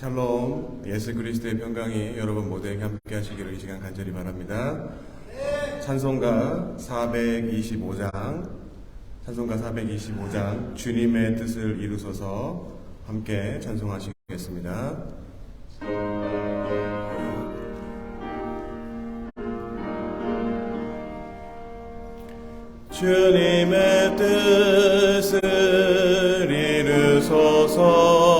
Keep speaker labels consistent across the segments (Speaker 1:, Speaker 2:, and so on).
Speaker 1: 샬롬 예수 그리스도의 평강이 여러분 모두에게 함께 하시기를 이 시간 간절히 바랍니다. 찬송가 425장 찬송가 425장 주님의 뜻을 이루소서 함께 찬송하시겠습니다. 주님의 뜻을 이루소서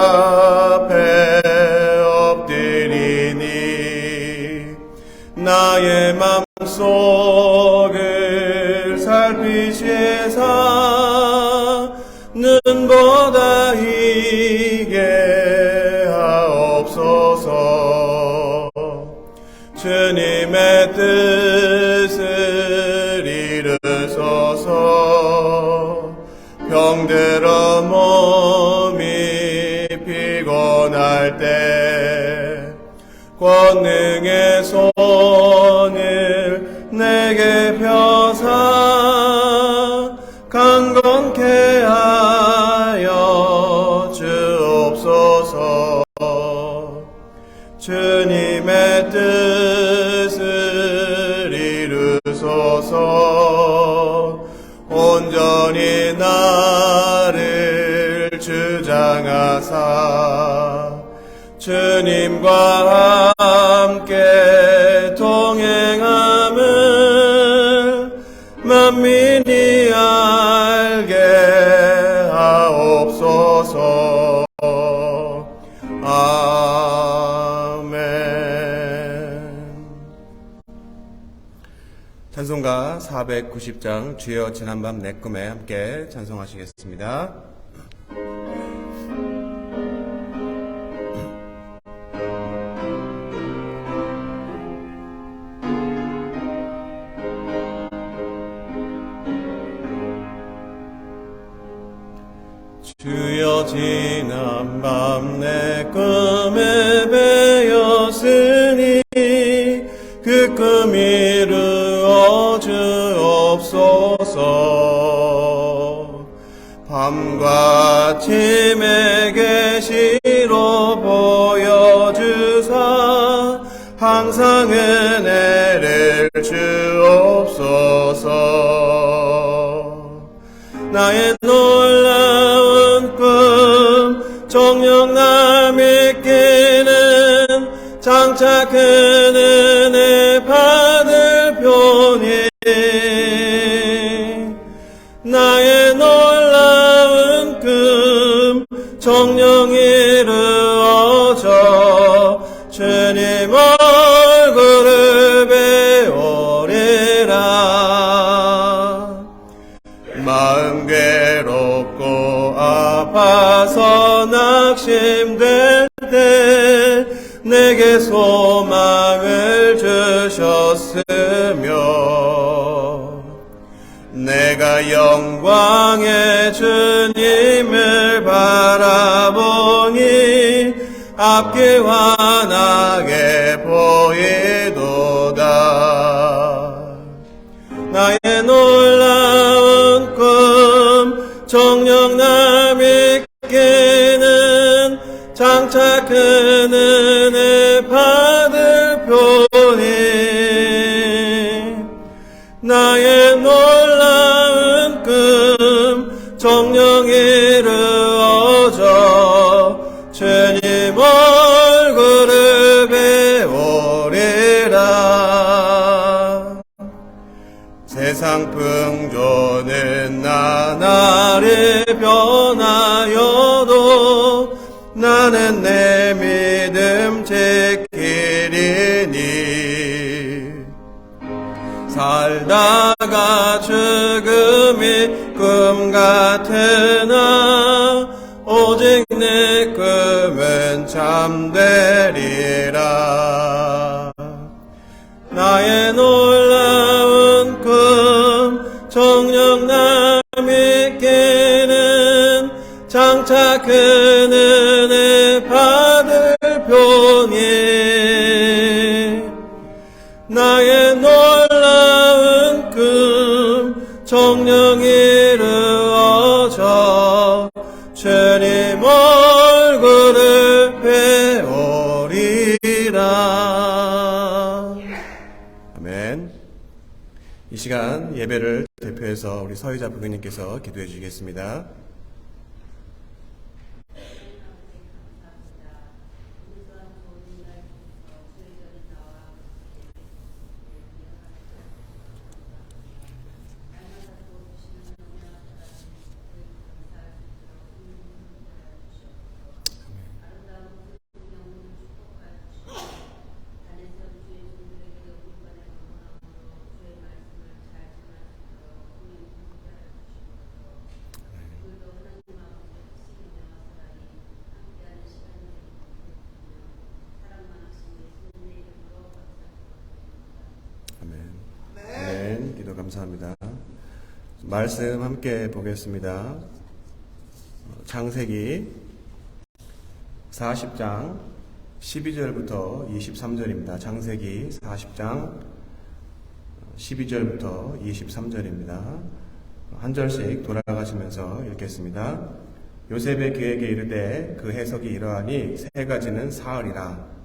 Speaker 1: 나의 맘속을 살피시사 눈보다 이게 하옵소서 주님의 뜻을 이루소서. 병들어 몸이 피곤할 때 권능의 손을 내게 펴사 강건케 하여 주옵소서. 주님의 뜻을 이루소서. 온전히 나를 주장하사 주님과 함께 동행함을 만민이 알게 하옵소서 아멘. 찬송가 490장 주여 지난밤 내 꿈에 함께 찬송하시겠습니다. 아침에 계시로 보여주사 항상 은혜를 주옵소서. 나의 놀라운 꿈날 믿기는 장차 그 은혜 받 정녕 이루어져 주님 얼굴을 배우리라. 마음 괴롭고 아파서 낙심될 때 내게 소망을 주셨으며 영광의 주님을 바라보니 앞길 환하게 보이도다. 나의 놀라운 나는 잠되리라. 나의 서희자 부교님께서 기도해 주시겠습니다 아멘. 아멘. 기도 감사합니다. 말씀 함께 보겠습니다. 어, 창세기 40장 12절부터 23절입니다. 창세기 40장 12절부터 23절입니다. 한 절씩 돌아가시면서 읽겠습니다. 요셉의 그에게 이르되 그 해석이 이러하니 세 가지는 사흘이라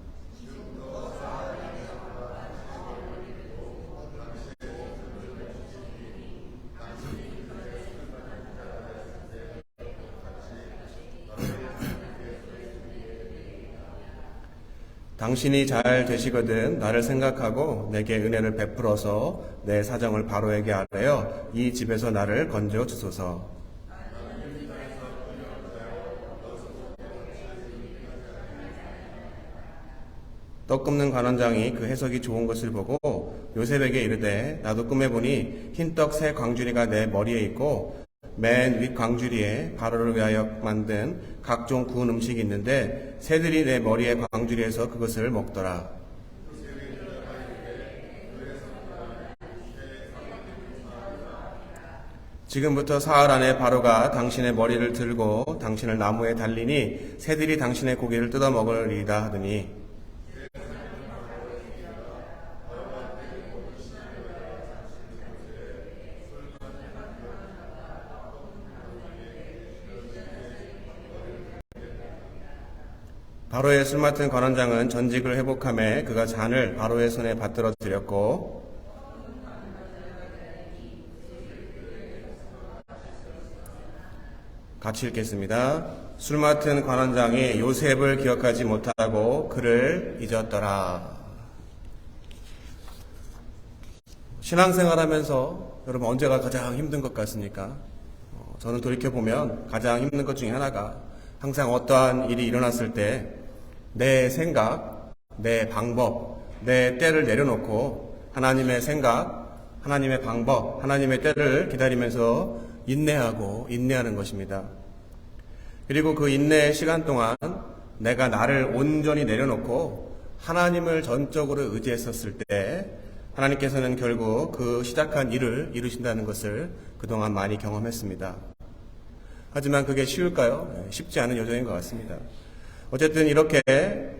Speaker 1: 당신이 잘 되시거든 나를 생각하고 내게 은혜를 베풀어서 내 사정을 바로에게 아뢰어 이 집에서 나를 건져 주소서. 떡 굽는 관원장이 그 해석이 좋은 것을 보고 요셉에게 이르되 나도 꿈에 보니 흰 떡 새 광주리가 내 머리에 있고 맨 윗 광주리에 바로를 위하여 만든 각종 구운 음식이 있는데 새들이 내 머리에 광주리에서 그것을 먹더라. 지금부터 사흘 안에 바로가 당신의 머리를 들고 당신을 나무에 달리니 새들이 당신의 고기를 뜯어 먹으리다 하더니 바로의 술 맡은 관원장은 전직을 회복함에 그가 잔을 바로의 손에 받들어 드렸고 같이 읽겠습니다. 술 맡은 관원장이 요셉을 기억하지 못하고 그를 잊었더라. 신앙생활 하면서 여러분 언제가 가장 힘든 것 같습니까? 어, 저는 돌이켜보면 가장 힘든 것 중에 하나가 항상 어떠한 일이 일어났을 때 내 생각, 내 방법, 내 때를 내려놓고 하나님의 생각, 하나님의 방법, 하나님의 때를 기다리면서 인내하고 인내하는 것입니다. 그리고 그 인내의 시간 동안 내가 나를 온전히 내려놓고 하나님을 전적으로 의지했었을 때 하나님께서는 결국 그 시작한 일을 이루신다는 것을 그동안 많이 경험했습니다. 하지만 그게 쉬울까요? 네, 쉽지 않은 여정인 것 같습니다. 어쨌든 이렇게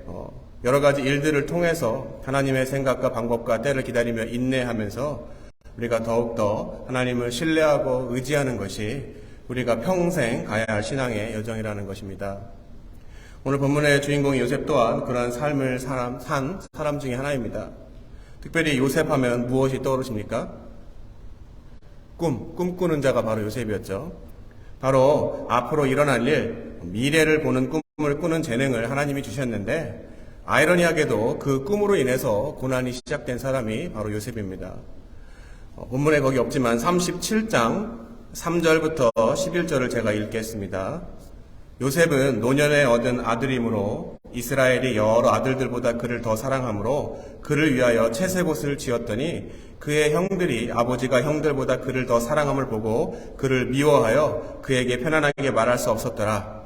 Speaker 1: 어, 여러 가지 일들을 통해서 하나님의 생각과 방법과 때를 기다리며 인내하면서 우리가 더욱더 하나님을 신뢰하고 의지하는 것이 우리가 평생 가야 할 신앙의 여정이라는 것입니다. 오늘 본문의 주인공 요셉 또한 그러한 삶을 사람, 산 사람 중에 하나입니다. 특별히 요셉 하면 무엇이 떠오르십니까? 꿈, 꿈꾸는 자가 바로 요셉이었죠. 바로 앞으로 일어날 일, 미래를 보는 꿈 을 꾸는 재능을 하나님이 주셨는데, 아이러니하게도 그 꿈으로 인해서 고난이 시작된 사람이 바로 요셉입니다. 어, 본문에 거기 없지만 37장 3절부터 11절을 제가 읽겠습니다. 요셉은 노년에 얻은 아들이므로 이스라엘이 여러 아들들보다 그를 더 사랑하므로 그를 위하여 채색옷을 지었더니 그의 형들이 아버지가 형들보다 그를 더 사랑함을 보고 그를 미워하여 그에게 편안하게 말할 수 없었더라.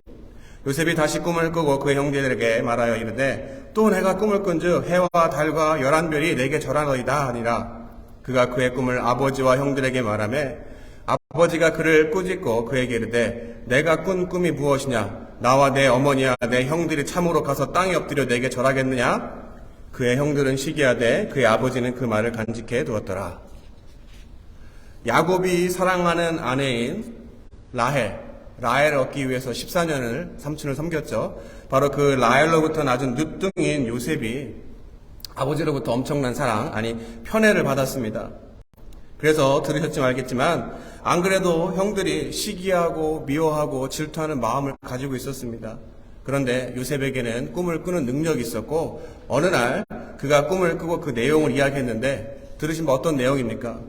Speaker 1: 요셉이 다시 꿈을 꾸고 그의 형제들에게 말하여 이르되 또 내가 꿈을 꾼즉 해와 달과 열한 별이 내게 절하노이다 하니라. 그가 그의 꿈을 아버지와 형들에게 말하매 아버지가 그를 꾸짖고 그에게 이르되 내가 꾼 꿈이 무엇이냐? 나와 내 어머니와 내 형들이 참으로 가서 땅에 엎드려 내게 절하겠느냐? 그의 형들은 시기하되 그의 아버지는 그 말을 간직해 두었더라. 야곱이 사랑하는 아내인 라헬, 라헬을 얻기 위해서 14년을 삼촌을 섬겼죠. 바로 그 라헬로부터 낳은 늦둥인 요셉이 아버지로부터 엄청난 사랑, 아니 편애를 받았습니다. 그래서 들으셨지 알겠지만 안 그래도 형들이 시기하고 미워하고 질투하는 마음을 가지고 있었습니다. 그런데 요셉에게는 꿈을 꾸는 능력이 있었고 어느 날 그가 꿈을 꾸고 그 내용을 이야기했는데 들으시면 어떤 내용입니까?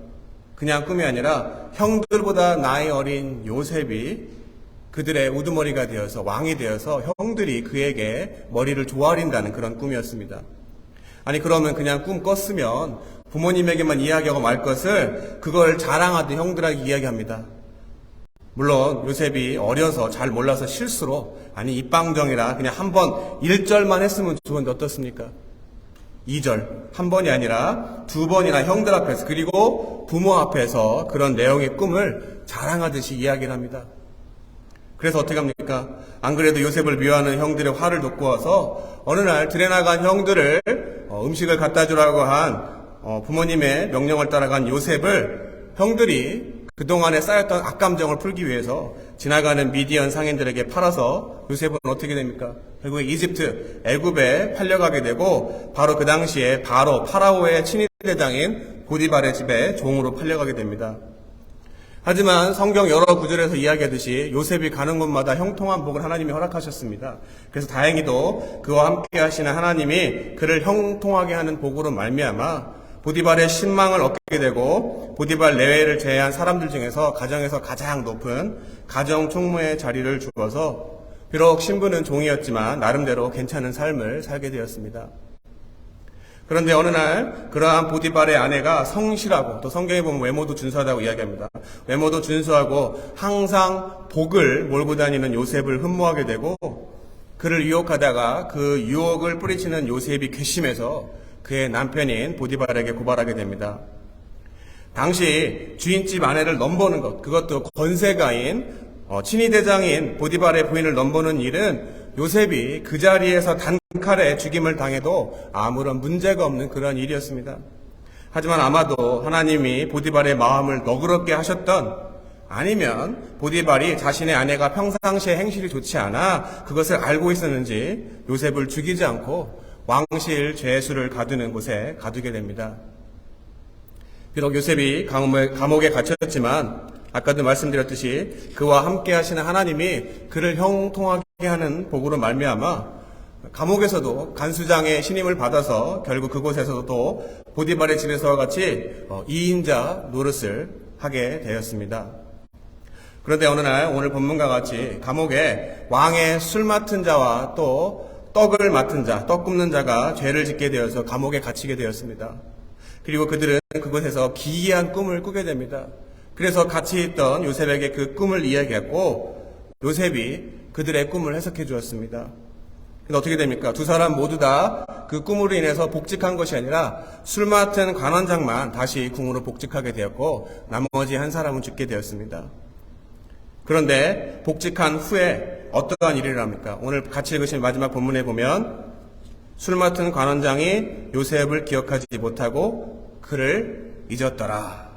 Speaker 1: 그냥 꿈이 아니라 형들보다 나이 어린 요셉이 그들의 우두머리가 되어서 왕이 되어서 형들이 그에게 머리를 조아린다는 그런 꿈이었습니다. 아니 그러면 그냥 꿈 꿨으면 부모님에게만 이야기하고 말 것을 그걸 자랑하던 형들에게 이야기합니다. 물론 요셉이 어려서 잘 몰라서 실수로 아니 입방정이라 그냥 한 번 1절만 했으면 좋은데 어떻습니까? 2절 한 번이 아니라 두 번이나 형들 앞에서 그리고 부모 앞에서 그런 내용의 꿈을 자랑하듯이 이야기를 합니다. 그래서 어떻게 합니까? 안 그래도 요셉을 미워하는 형들의 화를 돋고 와서 어느 날 들에 나간 형들을 어, 음식을 갖다 주라고 한 어, 부모님의 명령을 따라간 요셉을 형들이 그동안에 쌓였던 악감정을 풀기 위해서 지나가는 미디언 상인들에게 팔아서 요셉은 어떻게 됩니까? 결국에 이집트, 애굽에 팔려가게 되고 바로 그 당시에 바로 파라오의 친위대장인 보디발의 집에 종으로 팔려가게 됩니다. 하지만 성경 여러 구절에서 이야기하듯이 요셉이 가는 곳마다 형통한 복을 하나님이 허락하셨습니다. 그래서 다행히도 그와 함께 하시는 하나님이 그를 형통하게 하는 복으로 말미암아 보디발의 신망을 얻게 되고 보디발 내외를 제외한 사람들 중에서 가정에서 가장 높은 가정 총무의 자리를 주어서 비록 신부는 종이었지만 나름대로 괜찮은 삶을 살게 되었습니다. 그런데 어느 날 그러한 보디발의 아내가 성실하고 또 성경에 보면 외모도 준수하다고 이야기합니다. 외모도 준수하고 항상 복을 몰고 다니는 요셉을 흠모하게 되고 그를 유혹하다가 그 유혹을 뿌리치는 요셉이 괘씸해서 그의 남편인 보디발에게 고발하게 됩니다. 당시 주인집 아내를 넘보는 것, 그것도 권세가인 어, 친위대장인 보디발의 부인을 넘보는 일은 요셉이 그 자리에서 단칼에 죽임을 당해도 아무런 문제가 없는 그런 일이었습니다. 하지만 아마도 하나님이 보디발의 마음을 너그럽게 하셨던 아니면 보디발이 자신의 아내가 평상시에 행실이 좋지 않아 그것을 알고 있었는지 요셉을 죽이지 않고 왕실 죄수를 가두는 곳에 가두게 됩니다. 비록 요셉이 감옥에, 갇혔지만 아까도 말씀드렸듯이 그와 함께 하시는 하나님이 그를 형통하게 하는 복으로 말미암아 감옥에서도 간수장의 신임을 받아서 결국 그곳에서도 또 보디발의 집에서와 같이 어, 2인자 노릇을 하게 되었습니다. 그런데 어느 날 오늘 본문과 같이 감옥에 왕의 술 맡은 자와 또 떡을 맡은 자, 떡 굽는 자가 죄를 짓게 되어서 감옥에 갇히게 되었습니다. 그리고 그들은 그곳에서 기이한 꿈을 꾸게 됩니다. 그래서 같이 있던 요셉에게 그 꿈을 이야기했고 요셉이 그들의 꿈을 해석해 주었습니다. 어떻게 됩니까? 두 사람 모두 다 그 꿈으로 인해서 복직한 것이 아니라 술 맡은 관원장만 다시 궁으로 복직하게 되었고 나머지 한 사람은 죽게 되었습니다. 그런데 복직한 후에 어떠한 일을 합니까? 오늘 같이 읽으신 마지막 본문에 보면 술 맡은 관원장이 요셉을 기억하지 못하고 그를 잊었더라.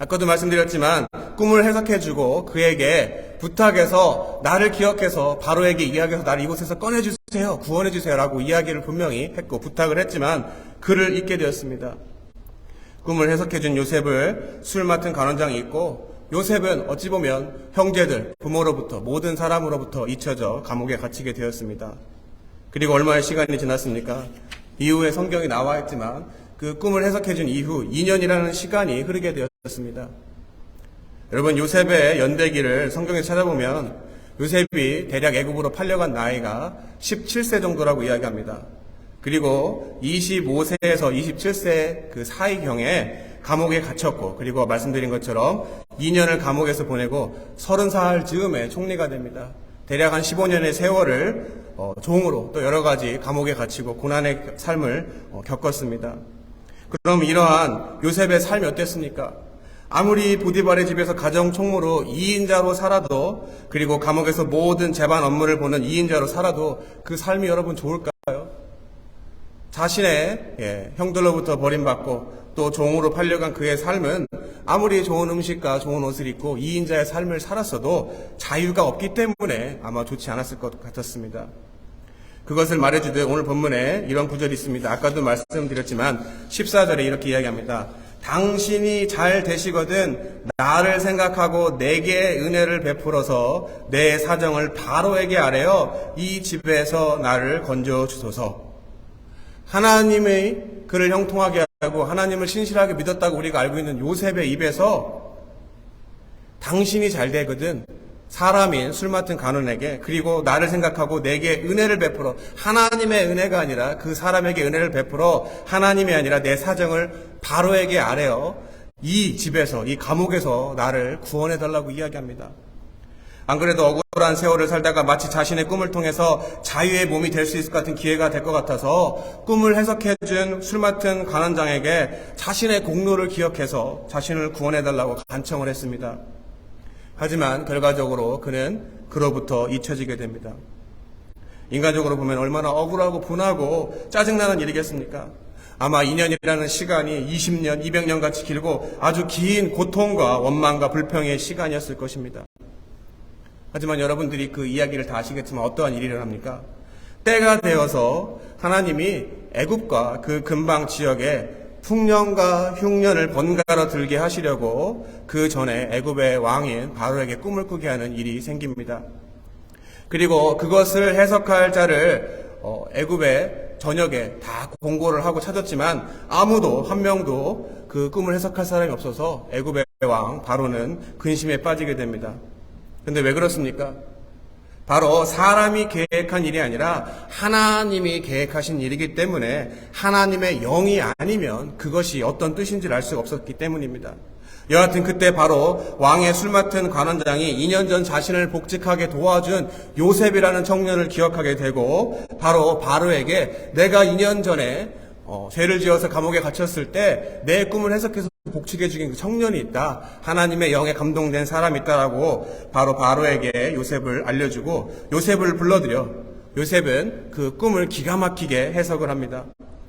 Speaker 1: 아까도 말씀드렸지만 꿈을 해석해주고 그에게 부탁해서 나를 기억해서 바로에게 이야기해서 나를 이곳에서 꺼내주세요. 구원해주세요. 라고 이야기를 분명히 했고 부탁을 했지만 그를 잊게 되었습니다. 꿈을 해석해준 요셉을 술 맡은 관원장이 있고 요셉은 어찌 보면 형제들, 부모로부터 모든 사람으로부터 잊혀져 감옥에 갇히게 되었습니다. 그리고 얼마의 시간이 지났습니까? 이후에 성경이 나와 있지만 그 꿈을 해석해준 이후 2년이라는 시간이 흐르게 되었습니다. 여러분 요셉의 연대기를 성경에 찾아보면 요셉이 대략 애굽으로 팔려간 나이가 17세 정도라고 이야기합니다. 그리고 25세에서 27세 그 사이경에 감옥에 갇혔고 그리고 말씀드린 것처럼 2년을 감옥에서 보내고 30살 즈음에 총리가 됩니다. 대략 한 15년의 세월을 어, 종으로 또 여러 가지 감옥에 갇히고 고난의 삶을 어, 겪었습니다. 그럼 이러한 요셉의 삶이 어땠습니까? 아무리 보디발의 집에서 가정 총무로 2인자로 살아도 그리고 감옥에서 모든 재반 업무를 보는 2인자로 살아도 그 삶이 여러분 좋을까요? 자신의 예, 형들로부터 버림받고 또 종으로 팔려간 그의 삶은 아무리 좋은 음식과 좋은 옷을 입고 2인자의 삶을 살았어도 자유가 없기 때문에 아마 좋지 않았을 것 같았습니다. 그것을 말해주듯 오늘 본문에 이런 구절이 있습니다. 아까도 말씀드렸지만 14절에 이렇게 이야기합니다. 당신이 잘 되시거든 나를 생각하고 내게 은혜를 베풀어서 내 사정을 바로에게 아뢰어 이 집에서 나를 건져 주소서. 하나님의 그를 형통하게 하고 하나님을 신실하게 믿었다고 우리가 알고 있는 요셉의 입에서 당신이 잘 되거든 사람인 술 맡은 간원에게 그리고 나를 생각하고 내게 은혜를 베풀어 하나님의 은혜가 아니라 그 사람에게 은혜를 베풀어 하나님이 아니라 내 사정을 바로에게 아뢰어 이 집에서 이 감옥에서 나를 구원해 달라고 이야기합니다. 안 그래도 억울한 세월을 살다가 마치 자신의 꿈을 통해서 자유의 몸이 될 수 있을 것 같은 기회가 될 것 같아서 꿈을 해석해준 술 맡은 관원장에게 자신의 공로를 기억해서 자신을 구원해달라고 간청을 했습니다. 하지만 결과적으로 그는 그로부터 잊혀지게 됩니다. 인간적으로 보면 얼마나 억울하고 분하고 짜증나는 일이겠습니까? 아마 2년이라는 시간이 20년, 200년 같이 길고 아주 긴 고통과 원망과 불평의 시간이었을 것입니다. 하지만 여러분들이 그 이야기를 다 아시겠지만 어떠한 일이 일어납니까? 때가 되어서 하나님이 애굽과 그 근방 지역에 풍년과 흉년을 번갈아 들게 하시려고 그 전에 애굽의 왕인 바로에게 꿈을 꾸게 하는 일이 생깁니다. 그리고 그것을 해석할 자를 어, 애굽의 전역에 다 공고를 하고 찾았지만 아무도 한 명도 그 꿈을 해석할 사람이 없어서 애굽의 왕 바로는 근심에 빠지게 됩니다. 근데 왜 그렇습니까? 바로 사람이 계획한 일이 아니라 하나님이 계획하신 일이기 때문에 하나님의 영이 아니면 그것이 어떤 뜻인지를 알 수가 없었기 때문입니다. 여하튼 그때 바로 왕의 술 맡은 관원장이 2년 전 자신을 복직하게 도와준 요셉이라는 청년을 기억하게 되고 바로 바로에게 내가 2년 전에 어, 죄를 지어서 감옥에 갇혔을 때 내 꿈을 해석해서 복직해 주긴 그 청년이 있다. 하나님의 영에 감동된 사람이 있다라고 바로 바로에게 요셉을 알려주고 요셉을 불러들여 요셉은 그 꿈을 기가 막히게 해석을 합니다.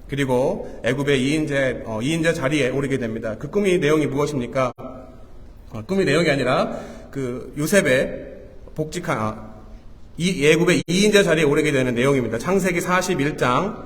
Speaker 1: 그리고 애굽의 2인제, 어, 2인제 자리에 오르게 됩니다. 그 꿈이 내용이 무엇입니까? 어, 꿈이 내용이 아니라 그 요셉의 복직한, 아, 이 애굽의 2인제 자리에 오르게 되는 내용입니다. 창세기 41장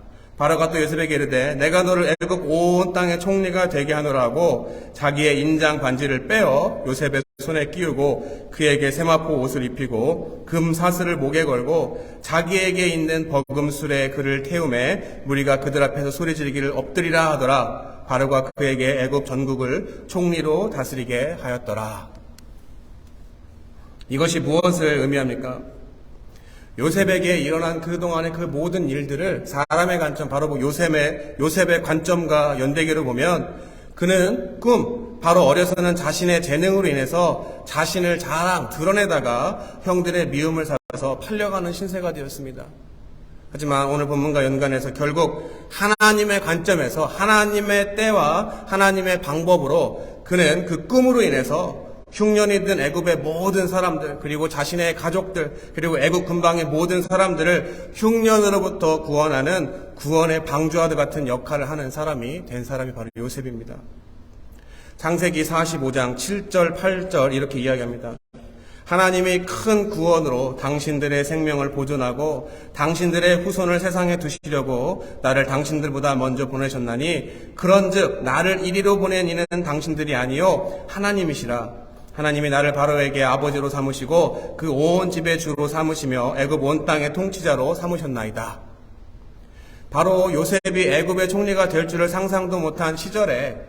Speaker 1: 바로가 또 요셉에게 이르되 내가 너를 애굽 온 땅의 총리가 되게 하노라 하고 자기의 인장 반지를 빼어 요셉의 손에 끼우고 그에게 세마포 옷을 입히고 금 사슬을 목에 걸고 자기에게 있는 버금술에 그를 태움에 무리가 그들 앞에서 소리 지르기를 엎드리라 하더라 바로가 그에게 애굽 전국을 총리로 다스리게 하였더라 이것이 무엇을 의미합니까? 요셉에게 일어난 그동안의 그 모든 일들을 사람의 관점, 바로 그 요셉의, 요셉의 관점과 연대기로 보면 그는 꿈, 바로 어려서는 자신의 재능으로 인해서 자신을 자랑, 드러내다가 형들의 미움을 사서 팔려가는 신세가 되었습니다. 하지만 오늘 본문과 연관해서 결국 하나님의 관점에서 하나님의 때와 하나님의 방법으로 그는 그 꿈으로 인해서 흉년이 든 애굽의 모든 사람들 그리고 자신의 가족들 그리고 애굽 근방의 모든 사람들을 흉년으로부터 구원하는 구원의 방주아드 같은 역할을 하는 사람이 된 사람이 바로 요셉입니다. 창세기 45장 7절 8절 이렇게 이야기합니다. 하나님이 큰 구원으로 당신들의 생명을 보존하고 당신들의 후손을 세상에 두시려고 나를 당신들보다 먼저 보내셨나니 그런즉 나를 이리로 보낸 이는 당신들이 아니요 하나님이시라 하나님이 나를 바로에게 아버지로 삼으시고 그 온 집의 주로 삼으시며 애굽 온 땅의 통치자로 삼으셨나이다. 바로 요셉이 애굽의 총리가 될 줄을 상상도 못한 시절에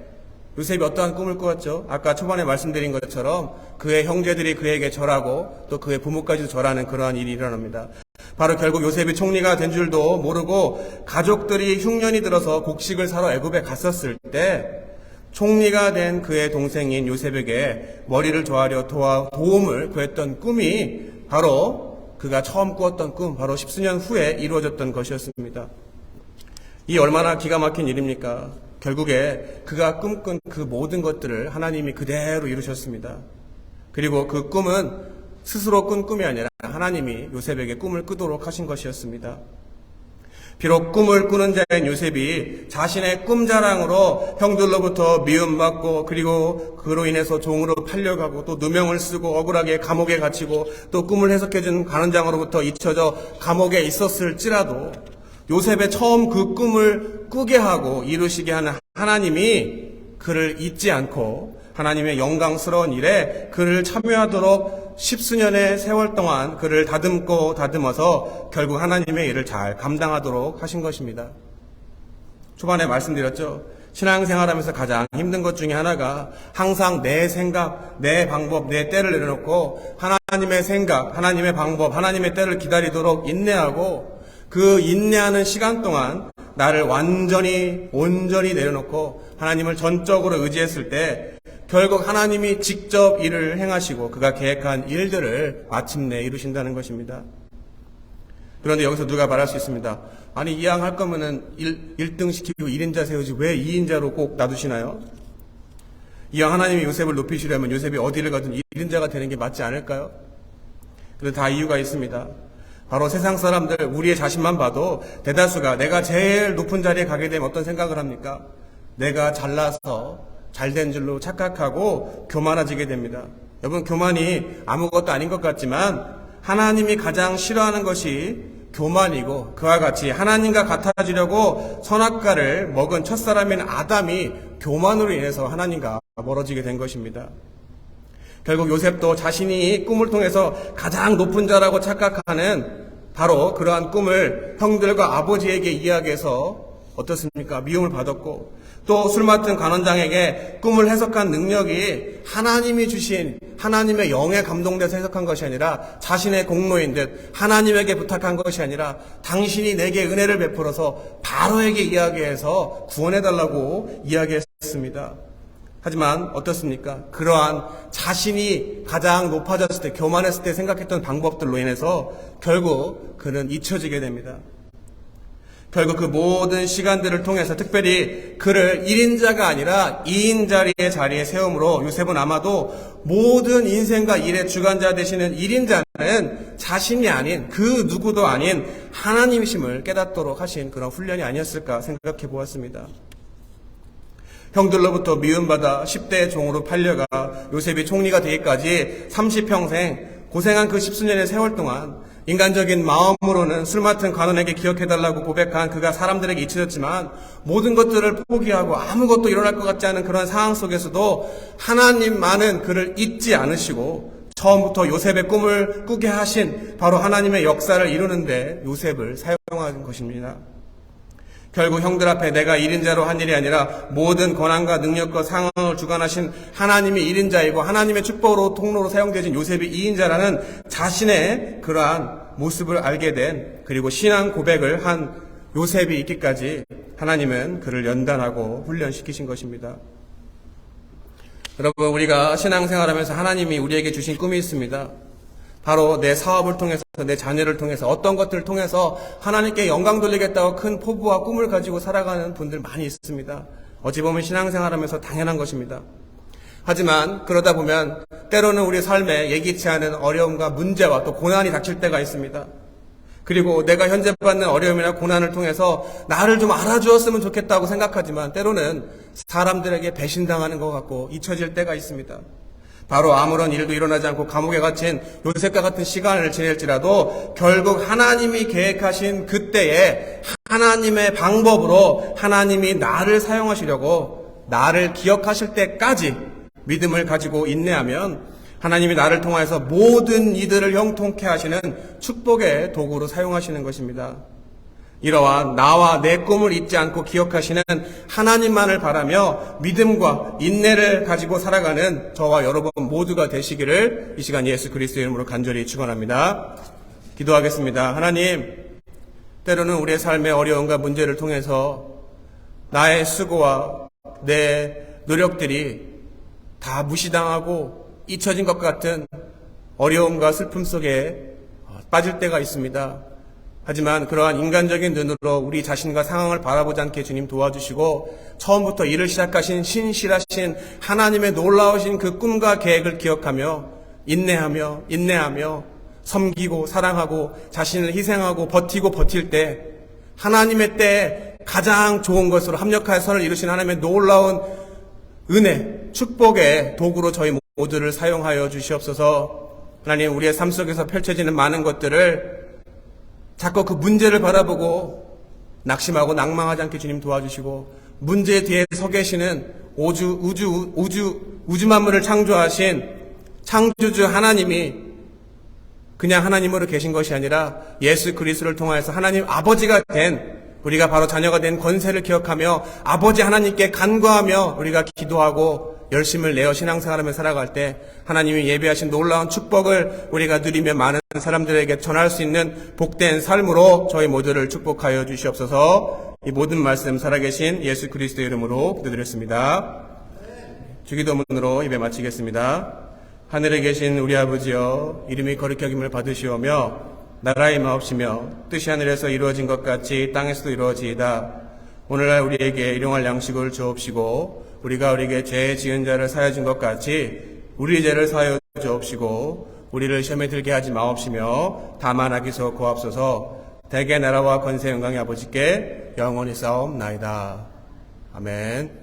Speaker 1: 요셉이 어떠한 꿈을 꾸었죠? 아까 초반에 말씀드린 것처럼 그의 형제들이 그에게 절하고 또 그의 부모까지도 절하는 그러한 일이 일어납니다. 바로 결국 요셉이 총리가 된 줄도 모르고 가족들이 흉년이 들어서 곡식을 사러 애굽에 갔었을 때 총리가 된 그의 동생인 요셉에게 머리를 조아려 도와, 도움을 구했던 꿈이 바로 그가 처음 꾸었던 꿈, 바로 십수년 후에 이루어졌던 것이었습니다. 이 얼마나 기가 막힌 일입니까? 결국에 그가 꿈꾼 그 모든 것들을 하나님이 그대로 이루셨습니다. 그리고 그 꿈은 스스로 꾼 꿈이 아니라 하나님이 요셉에게 꿈을 꾸도록 하신 것이었습니다. 비록 꿈을 꾸는 자인 요셉이 자신의 꿈 자랑으로 형들로부터 미움받고 그리고 그로 인해서 종으로 팔려가고 또 누명을 쓰고 억울하게 감옥에 갇히고 또 꿈을 해석해준 관원장으로부터 잊혀져 감옥에 있었을지라도 요셉의 처음 그 꿈을 꾸게 하고 이루시게 하는 하나님이 그를 잊지 않고 하나님의 영광스러운 일에 그를 참여하도록 십수년의 세월 동안 그를 다듬고 다듬어서 결국 하나님의 일을 잘 감당하도록 하신 것입니다. 초반에 말씀드렸죠. 신앙생활하면서 가장 힘든 것 중에 하나가 항상 내 생각, 내 방법, 내 때를 내려놓고 하나님의 생각, 하나님의 방법, 하나님의 때를 기다리도록 인내하고 그 인내하는 시간 동안 나를 완전히 온전히 내려놓고 하나님을 전적으로 의지했을 때 결국 하나님이 직접 일을 행하시고 그가 계획한 일들을 마침내 이루신다는 것입니다. 그런데 여기서 누가 말할 수 있습니다. 아니 이왕 할 거면은 1, 등 시키고 1인자 세우지 왜 2인자로 꼭 놔두시나요? 이왕 하나님이 요셉을 높이시려면 요셉이 어디를 가든 1인자가 되는 게 맞지 않을까요? 그런데 다 이유가 있습니다. 바로 세상 사람들 우리의 자신만 봐도 대다수가 내가 제일 높은 자리에 가게 되면 어떤 생각을 합니까? 내가 잘나서 잘된 줄로 착각하고 교만해지게 됩니다. 여러분 교만이 아무것도 아닌 것 같지만 하나님이 가장 싫어하는 것이 교만이고 그와 같이 하나님과 같아지려고 선악과를 먹은 첫사람인 아담이 교만으로 인해서 하나님과 멀어지게 된 것입니다. 결국 요셉도 자신이 꿈을 통해서 가장 높은 자라고 착각하는 바로 그러한 꿈을 형들과 아버지에게 이야기해서 어떻습니까? 미움을 받았고 또 술 맡은 관원장에게 꿈을 해석한 능력이 하나님이 주신 하나님의 영에 감동돼서 해석한 것이 아니라 자신의 공로인 듯 하나님에게 부탁한 것이 아니라 당신이 내게 은혜를 베풀어서 바로에게 이야기해서 구원해달라고 이야기했습니다. 하지만 어떻습니까? 그러한 자신이 가장 높아졌을 때, 교만했을 때 생각했던 방법들로 인해서 결국 그는 잊혀지게 됩니다. 결국 그 모든 시간들을 통해서 특별히 그를 1인자가 아니라 2인 자리의 자리에 세움으로 요셉은 아마도 모든 인생과 일의 주관자 되시는 1인자는 자신이 아닌 그 누구도 아닌 하나님이심을 깨닫도록 하신 그런 훈련이 아니었을까 생각해 보았습니다. 형들로부터 미움받아 10대 종으로 팔려가 요셉이 총리가 되기까지 30평생 고생한 그 십수년의 세월 동안 인간적인 마음으로는 술 맡은 관원에게 기억해달라고 고백한 그가 사람들에게 잊혀졌지만 모든 것들을 포기하고 아무것도 일어날 것 같지 않은 그런 상황 속에서도 하나님만은 그를 잊지 않으시고 처음부터 요셉의 꿈을 꾸게 하신 바로 하나님의 역사를 이루는데 요셉을 사용한 것입니다. 결국 형들 앞에 내가 1인자로 한 일이 아니라 모든 권한과 능력과 상황을 주관하신 하나님이 1인자이고 하나님의 축복으로 통로로 사용되신 요셉이 2인자라는 자신의 그러한 모습을 알게 된 그리고 신앙 고백을 한 요셉이 있기까지 하나님은 그를 연단하고 훈련시키신 것입니다. 여러분 우리가 신앙생활하면서 하나님이 우리에게 주신 꿈이 있습니다. 바로 내 사업을 통해서 내 자녀를 통해서 어떤 것들을 통해서 하나님께 영광 돌리겠다고 큰 포부와 꿈을 가지고 살아가는 분들 많이 있습니다. 어찌 보면 신앙생활하면서 당연한 것입니다. 하지만 그러다 보면 때로는 우리 삶에 예기치 않은 어려움과 문제와 또 고난이 닥칠 때가 있습니다. 그리고 내가 현재 받는 어려움이나 고난을 통해서 나를 좀 알아주었으면 좋겠다고 생각하지만 때로는 사람들에게 배신당하는 것 같고 잊혀질 때가 있습니다. 바로 아무런 일도 일어나지 않고 감옥에 갇힌 요셉과 같은 시간을 지낼지라도 결국 하나님이 계획하신 그때에 하나님의 방법으로 하나님이 나를 사용하시려고 나를 기억하실 때까지 믿음을 가지고 인내하면 하나님이 나를 통하여서 모든 이들을 형통케 하시는 축복의 도구로 사용하시는 것입니다. 이러한 나와 내 꿈을 잊지 않고 기억하시는 하나님만을 바라며 믿음과 인내를 가지고 살아가는 저와 여러분 모두가 되시기를 이 시간 예수 그리스도의 이름으로 간절히 축원합니다. 기도하겠습니다. 하나님, 때로는 우리의 삶의 어려움과 문제를 통해서 나의 수고와 내 노력들이 다 무시당하고 잊혀진 것 같은 어려움과 슬픔 속에 빠질 때가 있습니다. 하지만 그러한 인간적인 눈으로 우리 자신과 상황을 바라보지 않게 주님 도와주시고 처음부터 일을 시작하신 신실하신 하나님의 놀라우신 그 꿈과 계획을 기억하며 인내하며 인내하며 섬기고 사랑하고 자신을 희생하고 버티고 버틸 때 하나님의 때에 가장 좋은 것으로 합력하여 선을 이루신 하나님의 놀라운 은혜, 축복의 도구로 저희 모두를 사용하여 주시옵소서. 하나님, 우리의 삶 속에서 펼쳐지는 많은 것들을 자꾸 그 문제를 바라보고 낙심하고 낭망하지 않게 주님 도와주시고 문제 뒤에 서 계시는 우주, 우주, 우주, 우주 만물을 창조하신 창조주 하나님이 그냥 하나님으로 계신 것이 아니라 예수 그리스도를 통하여서 하나님 아버지가 된 우리가 바로 자녀가 된 권세를 기억하며 아버지 하나님께 간구하며 우리가 기도하고 열심을 내어 신앙생활하며 살아갈 때 하나님이 예배하신 놀라운 축복을 우리가 누리며 많은 사람들에게 전할 수 있는 복된 삶으로 저희 모두를 축복하여 주시옵소서 이 모든 말씀 살아계신 예수 그리스도의 이름으로 기도드렸습니다. 주기도문으로 예배 마치겠습니다. 하늘에 계신 우리 아버지여 이름이 거룩히 여김을 받으시오며 나라의 마옵시며 뜻이 하늘에서 이루어진 것 같이 땅에서도 이루어지이다. 오늘날 우리에게 일용할 양식을 주옵시고 우리가 우리에게 죄 지은 자를 사여 준 것 같이 우리 죄를 사여 주옵시고 우리를 시험에 들게 하지 마옵시며 다만 하기서 고합소서 대개 나라와 권세 영광의 아버지께 영원히 싸움 나이다. 아멘.